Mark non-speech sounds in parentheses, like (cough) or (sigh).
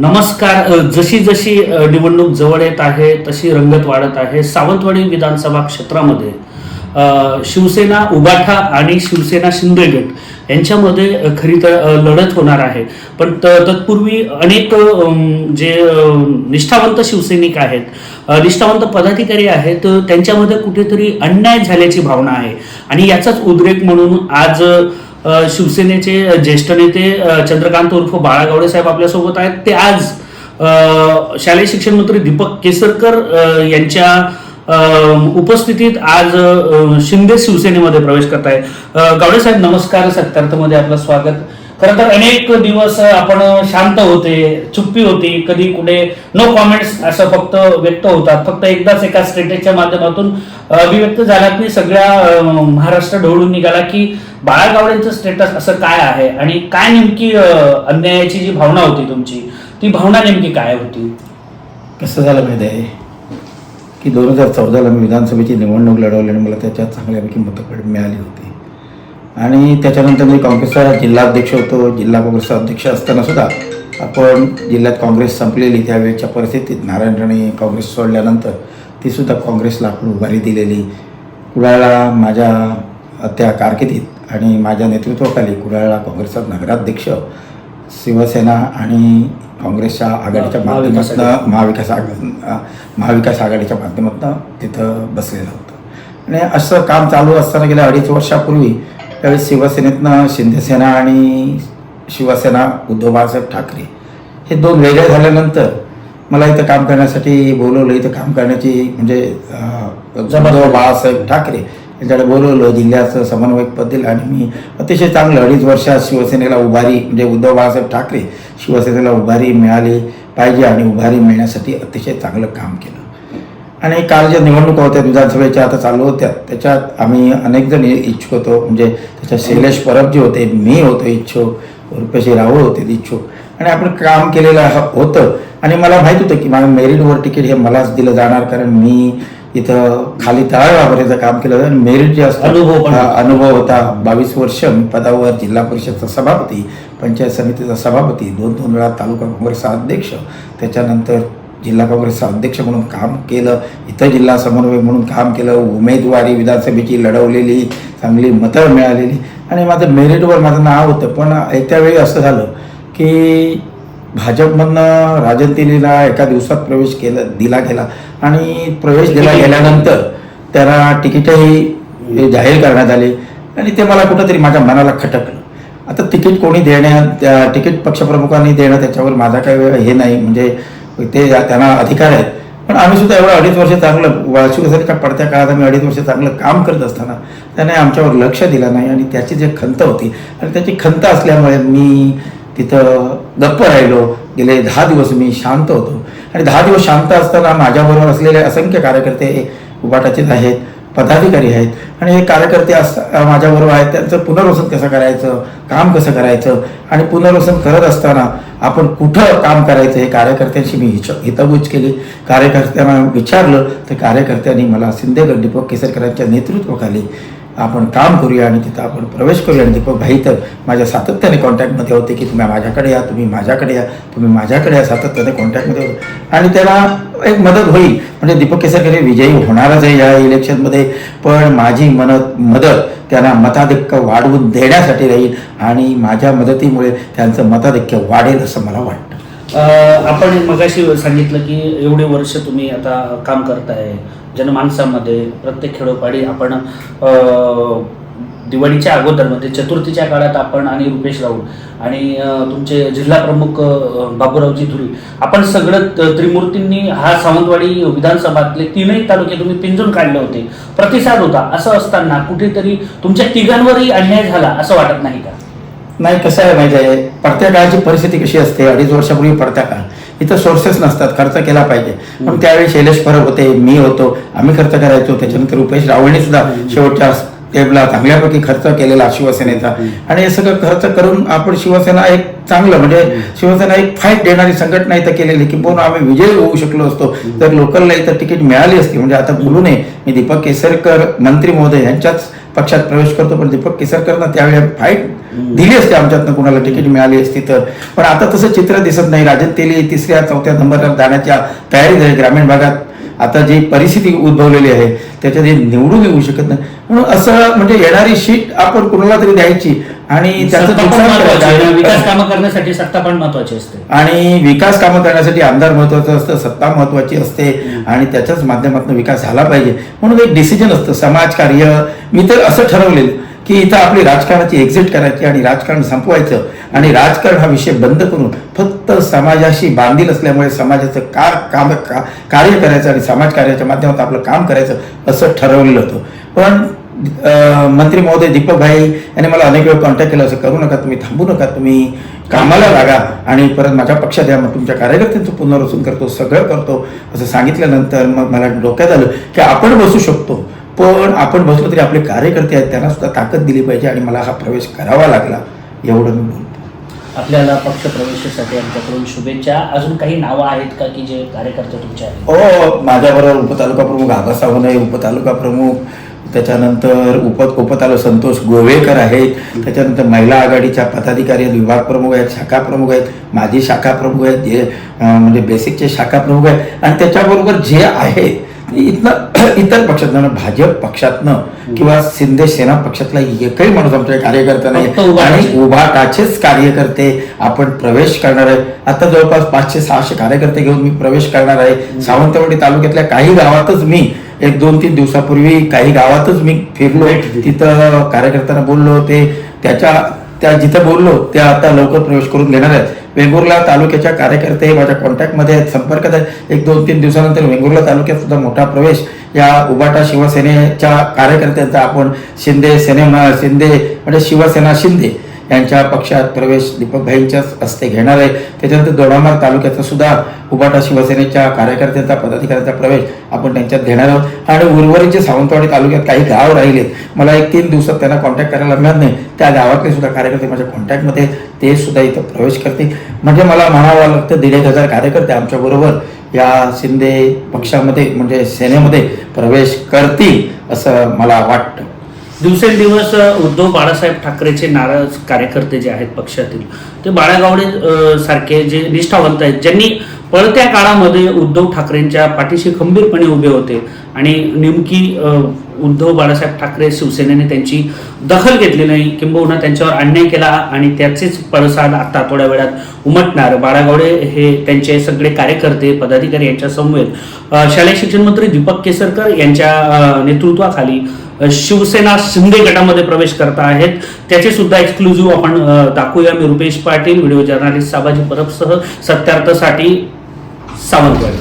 नमस्कार जशी जशी निवडणूक जवळ येत आहे तशी रंगत वाढत आहे. सावंतवाडी विधानसभा क्षेत्रामध्ये शिवसेना उगाठा आणि शिवसेना शिंदे गट यांच्यामध्ये खरी तर लढत होणार आहे. पण तत्पूर्वी अनेक जे निष्ठावंत शिवसैनिक आहेत निष्ठावंत पदाधिकारी आहेत त्यांच्यामध्ये कुठेतरी अन्याय झाल्याची भावना आहे. आणि याचाच उद्रेक म्हणून आज शिवसेनेचे ज्येष्ठ नेते चंद्रकांत उर्फ बाळा गावडे साहेब आपल्यासोबत आहेत. ते आज शालेय शिक्षण मंत्री दीपक केसरकर यांच्या उपस्थितीत आज शिंदे शिवसेनेमध्ये प्रवेश करत आहे अ, गावडे साहेब नमस्कार. सत्यार्थमध्ये आपलं स्वागत. खरं तर अनेक दिवस आपण शांत होते चुप्पी होती कधी कुठे नो कॉमेंट्स असं फक्त व्यक्त होतात. फक्त एकदाच एका स्टेटसच्या माध्यमातून अभिव्यक्त झाला की सगळ्या महाराष्ट्र ढवळून निघाला की बाळागावडेंचं स्टेटस असं काय आहे आणि काय नेमकी अन्यायाची जी भावना होती तुमची ती भावना नेमकी काय होती? कसं झालं माहिती आहे? की दोन हजार चौदाला मी विधानसभेची निवडणूक लढवली आणि मला त्याच्यात चांगल्यापैकी मतं मिळाली होती. आणि त्याच्यानंतर मी काँग्रेसचा जिल्हाध्यक्ष होतो जिल्हा काँग्रेसचा अध्यक्ष असताना सुद्धा आपण जिल्ह्यात काँग्रेस संपलेली त्यावेळेच्या परिस्थितीत नारायण राणे काँग्रेस सोडल्यानंतर तीसुद्धा काँग्रेसला आपण उभारी दिलेली. कुडाळला माझ्या त्या कारकिर्दीत आणि माझ्या नेतृत्वाखाली कुडाळला काँग्रेसचा नगराध्यक्ष शिवसेना आणि काँग्रेसच्या आघाडीच्या माध्यमातून महाविकास आघा महाविकास आघाडीच्या माध्यमातून तिथं बसलेलं होतं. आणि असं काम चालू असताना गेल्या अडीच वर्षापूर्वी त्यावेळेस शिवसेनेतनं शिंदेसेना आणि शिवसेना उद्धव बाळासाहेब ठाकरे हे दोन वेगळे झाल्यानंतर मला इथं काम करण्यासाठी बोलवलं इथं काम करण्याची म्हणजे उद्धव बाळासाहेब ठाकरे यांच्याकडे बोलवलं जिल्ह्याचं समन्वयक पद दिलं आणि मी अतिशय चांगलं अडीच वर्षात शिवसेनेला उभारी म्हणजे उद्धव बाळासाहेब ठाकरे शिवसेनेला उभारी मिळाली पाहिजे आणि उभारी मिळण्यासाठी अतिशय चांगलं काम केलं. आणि काल ज्या निवडणुका होत्या विधानसभेच्या आता चालू होत्या त्याच्यात आम्ही अनेक जण इच्छुक होतो. म्हणजे त्याच्यात शैलेश परब जे होते मी होतो इच्छुक उर्पेशी राहुल होते इच्छुक. आणि आपण काम केलेलं होतं. आणि मला माहीत होतं की माझं मेरिटवर तिकीट हे मलाच दिलं जाणार कारण मी इथं खाली तळागापर्यंत काम केलं होतं. आणि मेरिट जे असतं अनुभव अनुभव होता. बावीस वर्ष मी पदावर जिल्हा परिषदचा सभापती पंचायत समितीचा सभापती दोन दोन वेळा तालुका काँग्रेसचा अध्यक्ष. त्याच्यानंतर जिल्हा काँग्रेसचा अध्यक्ष म्हणून काम केलं इथं जिल्हा समन्वय म्हणून काम केलं उमेदवारी विधानसभेची लढवलेली चांगली मतं मिळालेली. आणि माझं मेरिटवर माझं नाव होतं पण येत्या वेळी असं झालं की भाजपमधनं राजन तेलीला एका दिवसात प्रवेश केला दिला गेला. आणि प्रवेश दिला गेल्यानंतर त्यांना तिकीटही जाहीर करण्यात आले. आणि ते मला कुठंतरी माझ्या मनाला खटकलं. आता तिकीट कोणी देण्यात त्या तिकीट पक्षप्रमुखांनी देणं त्याच्यावर माझा काही हे नाही. म्हणजे ते त्यांना अधिकार आहेत. पण आम्ही सुद्धा एवढं अडीच वर्ष चांगलं वाचूसारख्या पडत्या काळात आम्ही अडीच वर्ष चांगलं काम करत असताना त्याने आमच्यावर लक्ष दिलं नाही आणि त्याची जी खंत होती आणि त्याची खंत असल्यामुळे मी तिथं गप्प राहिलो. गेले दहा दिवस मी शांत होतो. आणि दहा दिवस शांत असताना माझ्याबरोबर असलेले असंख्य कार्यकर्ते उपाटाचेच आहेत. पदाधिकारी आहेत आणि हे कार्यकर्ते अस माझ्याबरोबर आहेत. त्यांचं पुनर्वसन कसं करायचं काम कसं करायचं आणि पुनर्वसन करत असताना आपण कुठं काम करायचं हे कार्यकर्त्यांशी मी हिच हितगुज केली. कार्यकर्त्यांना विचारलं तर कार्यकर्त्यांनी मला शिंदे दीपक केसरकरांच्या नेतृत्वाखाली आपण काम करूया आणि तिथं आपण प्रवेश करूया. आणि दीपक भाई तर माझ्या सातत्याने कॉन्टॅक्टमध्ये होते की तुम्ही माझ्याकडे या तुम्ही माझ्याकडे या तुम्ही माझ्याकडे या सातत्याने कॉन्टॅक्टमध्ये होते. आणि त्याला एक मदत होईल. म्हणजे दीपक केसरकर विजयी होणारच आहे या इलेक्शनमध्ये पण माझी मनत मदत त्यांना मताधिक्य वाढवून देण्यासाठी राहील आणि माझ्या मदतीमुळे त्यांचं मताधिक्य वाढेल असं मला वाटतं. आपण मगाशी सांगितलं की एवढे वर्ष तुम्ही आता काम करताय जनमानसामध्ये प्रत्येक खेडोपाडी आपण दिवाळीच्या अगोदर म्हणजे चतुर्थीच्या काळात आपण आणि रुपेश राऊत आणि तुमचे जिल्हा प्रमुख बाबूरावजी धुरी आपण सगळं त्रिमूर्तींनी हा सावंतवाडी विधानसभातले तीनही तालुके तुम्ही पिंजून काढले होते. प्रतिसाद होता. असं असताना कुठेतरी तुमच्या तिघांवरही अन्याय झाला असं वाटत नाही का? नाही कसं आहे माहिती आहे? पडत्या काळाची परिस्थिती कशी असते? अडीच वर्षापूर्वी पडत्या काळ इथं सोर्सेस नसतात खर्च केला पाहिजे. पण त्यावेळी शैलेश फरक होते मी होतो आम्ही खर्च करायचो. त्याच्यानंतर रुपेश रावळने सुद्धा शेवटच्या टेबला चांगल्यापैकी खर्च केलेला शिवसेनेचा. आणि हे सगळं खर्च करून आपण शिवसेना एक चांगलं म्हणजे शिवसेना एक फाईट देणारी संघटना इथं केलेली. की बोन आम्ही विजयी होऊ शकलो असतो. तर लोकलला इथं तिकीट मिळाली असती म्हणजे आता बोलू नये. मी दीपक केसरकर मंत्री महोदय यांच्याच पक्षात प्रवेश करतो पण दीपक केसरकरनं त्यावेळी फाईट दिली असते आमच्यातनं कुणाला तिकीट मिळाली असती तर. पण आता तसं चित्र दिसत नाही. राजन तेली तिसऱ्या चौथ्या नंबरला जाण्याच्या तयारी झाली. ग्रामीण भागात आता जी परिस्थिती उद्भवलेली आहे त्याच्यात हे निवडून येऊ शकत नाही. म्हणून असं म्हणजे येणारी शीट आपण कुणाला तरी द्यायची आणि त्याचं. विकास कामं करण्यासाठी सत्ता पण महत्वाची असते. आणि विकास कामं करण्यासाठी आमदार महत्वाचं असतं सत्ता महत्वाची असते आणि त्याच्याच माध्यमातून विकास झाला पाहिजे. म्हणून एक डिसिजन असतं समाजकार्य मी तर असं ठरवलेलं की इथं आपली राजकारणाची एक्झिट करायची आणि राजकारण संपवायचं आणि राजकारण हा विषय बंद करून फक्त समाजाशी बांधील असल्यामुळे समाजाचं का काम का- कार्य करायचं आणि समाजकार्याच्या माध्यमात आपलं काम करायचं असं ठरवलेलं होतं. पण मंत्री महोदय दीपक भाई यांनी मला अनेक वेळ कॉन्टॅक्ट केला असं करू नका तुम्ही थांबू नका तुम्ही कामाला लागा आणि परत माझ्या पक्षात या मग तुमच्या कार्यकर्त्यांचं पुनर्वसन करतो सगळं करतो असं सांगितल्यानंतर मग मला डोक्यात आलं की आपण बसू शकतो. पण आपण बसलो तरी आपले कार्यकर्ते आहेत त्यांना सुद्धा ताकद दिली पाहिजे आणि मला हा प्रवेश करावा लागला एवढं मी बोलतो आपल्याला पक्ष प्रवेशासाठी आमच्याकडून शुभेच्छा. अजून काही नावं आहेत का की जे कार्यकर्ते तुमचे आहेत? हो माझ्याबरोबर उपतालुका प्रमुख आगा सावंत आहे उपतालुका प्रमुख त्याच्यानंतर उप उपतालु संतोष गोवेकर आहेत त्याच्यानंतर महिला आघाडीच्या पदाधिकारी आहेत विभाग प्रमुख आहेत शाखा प्रमुख आहेत माजी शाखा प्रमुख आहेत जे म्हणजे बेसिकचे शाखा प्रमुख आहेत. आणि त्याच्याबरोबर जे आहेत इथनं (clears throat) इतर पक्षातनं भाजप पक्षातनं किंवा शिंदे सेना पक्षातला एकही माणूस आमच्या कार्यकर्ता नाही. आणि उभाटाचेच कार्यकर्ते आपण प्रवेश करणार आहे. आता जवळपास पाचशे सहाशे कार्यकर्ते घेऊन मी प्रवेश करणार आहे. सावंतवाडी तालुक्यातल्या काही गावातच मी एक दोन तीन दिवसापूर्वी काही गावातच मी फिरलो. तिथं कार्यकर्त्यांना बोललो ते त्याच्या त्या जिथं बोललो त्या आता लवकर प्रवेश करून घेणार आहेत. वेंगुर्ला तालुक्याच्या कार्यकर्ते माझ्या कॉन्टॅक्टमध्ये आहेत. संपर्कात आहेत एक दोन तीन दिवसानंतर वेंगुर्ला तालुक्यात सुद्धा मोठा प्रवेश या उबाटा शिवसेनेच्या कार्यकर्त्यांचा आपण शिंदे सेने शिंदे म्हणजे शिवसेना शिंदे यांच्या पक्षात प्रवेश दीपकभाईंच्याच हस्ते घेणार आहे. त्याच्यानंतर दोडामार तालुक्याचा सुद्धा उबाटा शिवसेनेच्या कार्यकर्त्यांचा पदाधिकाऱ्यांचा प्रवेश आपण त्यांच्यात घेणार आहोत. आणि उर्वरित जे सावंतवाडी तालुक्यात काही गाव राहिलेत. मला एक तीन दिवसात त्यांना कॉन्टॅक्ट करायला मिळत नाही. त्या गावातले सुद्धा कार्यकर्ते माझ्या कॉन्टॅक्टमध्ये ते सुद्धा इथं प्रवेश करतील. म्हणजे मला म्हणावं लागतं दीड एक हजार कार्यकर्ते आमच्याबरोबर या शिंदे पक्षामध्ये म्हणजे सेनेमध्ये प्रवेश करतील असं मला वाटतं. दिवसेंदिवस उद्धव बाळासाहेब ठाकरेचे नाराज कार्यकर्ते जे आहेत पक्षातील ते बाळागावडे सारखे जे निष्ठावंत आहेत ज्यांनी पळत्या काळामध्ये उद्धव ठाकरेंच्या पाठीशी खंबीरपणे उभे होते आणि नेमकी उद्धव बाळासाहेब ठाकरे शिवसेनेने त्यांची दखल घेतली नाही किंबहुना त्यांच्यावर अन्याय केला आणि त्याचेच पडसाद आता थोड्या वेळात उमटणार. बाळागावडे हे त्यांचे सगळे कार्यकर्ते पदाधिकारी यांच्या समवेत शालेय शिक्षण मंत्री दीपक केसरकर यांच्या नेतृत्वाखाली शिवसेना शिंदे गटामध्ये प्रवेश करत आहेत. त्याचे सुद्धा एक्सक्लुझिव्ह आपण दाखवूया. मी रुपेश पाटील व्हिडिओ जर्नालिस्ट साबाजी परबसह सत्यार्थसाठी सावंतवाडी.